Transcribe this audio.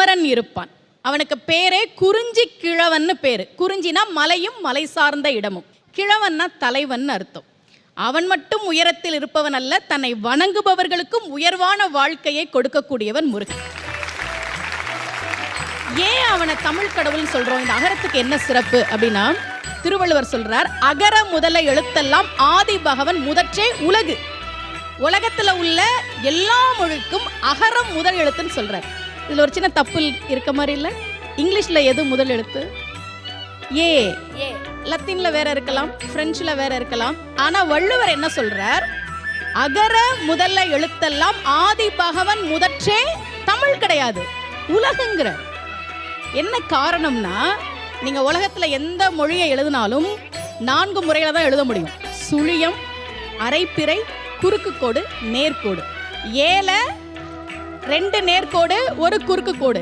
குமரன் இருப்பான். அவனுக்கு பேரே குறிஞ்சி கிழவன்னு பேரு. குறிஞ்சினா மலையும் மலை சார்ந்த இடமும். கிழவன்னா தலைவன் அர்த்தம். அவன் மட்டும் உயரத்தில் இருப்பவன் அல்ல தன்னை வணங்குபவர்களுக்கும் உயர்வான வாழ்க்கையை கொடுக்கக்கூடியவன் முருகன். ஏன் அவனை தமிழ் கடவுள்னு சொல்றோம்? இந்த அகரத்துக்கு என்ன சிறப்பு அப்படின்னா திருவள்ளுவர் சொல்றார் அகர முதல எழுத்தெல்லாம் ஆதி பகவன் முதற்றே உலகு. உலகத்துல உள்ள எல்லா மொழிக்கும் அகரம் முதல் எழுத்துன்னு சொல்றார். இதுல ஒரு சின்ன தப்பு இருக்க மாதிரி இல்ல. இங்கிலீஷ்ல எது முதல் எழுத்து? ஏ. லத்தீன்ல வேற இருக்கலாம் பிரெஞ்சுல வேற இருக்கலாம். ஆனா வள்ளுவர் என்ன சொல்றார்? அகர முதல்ல எழுத்தெல்லாம் ஆதி பகவன் முதற்றே தமிழ் கிடையாது உலகுங்கிறார். என்ன காரணம்னா நீங்க உலகத்துல எந்த மொழியை எழுதினாலும் நான்கு முறையில தான் எழுத முடியும். சுழியம் அரைப்பிறை குறுக்கு கோடு நேர்கோடு ஏல ரெண்டு நேர்கோடு ஒரு குறுக்கு கோடு.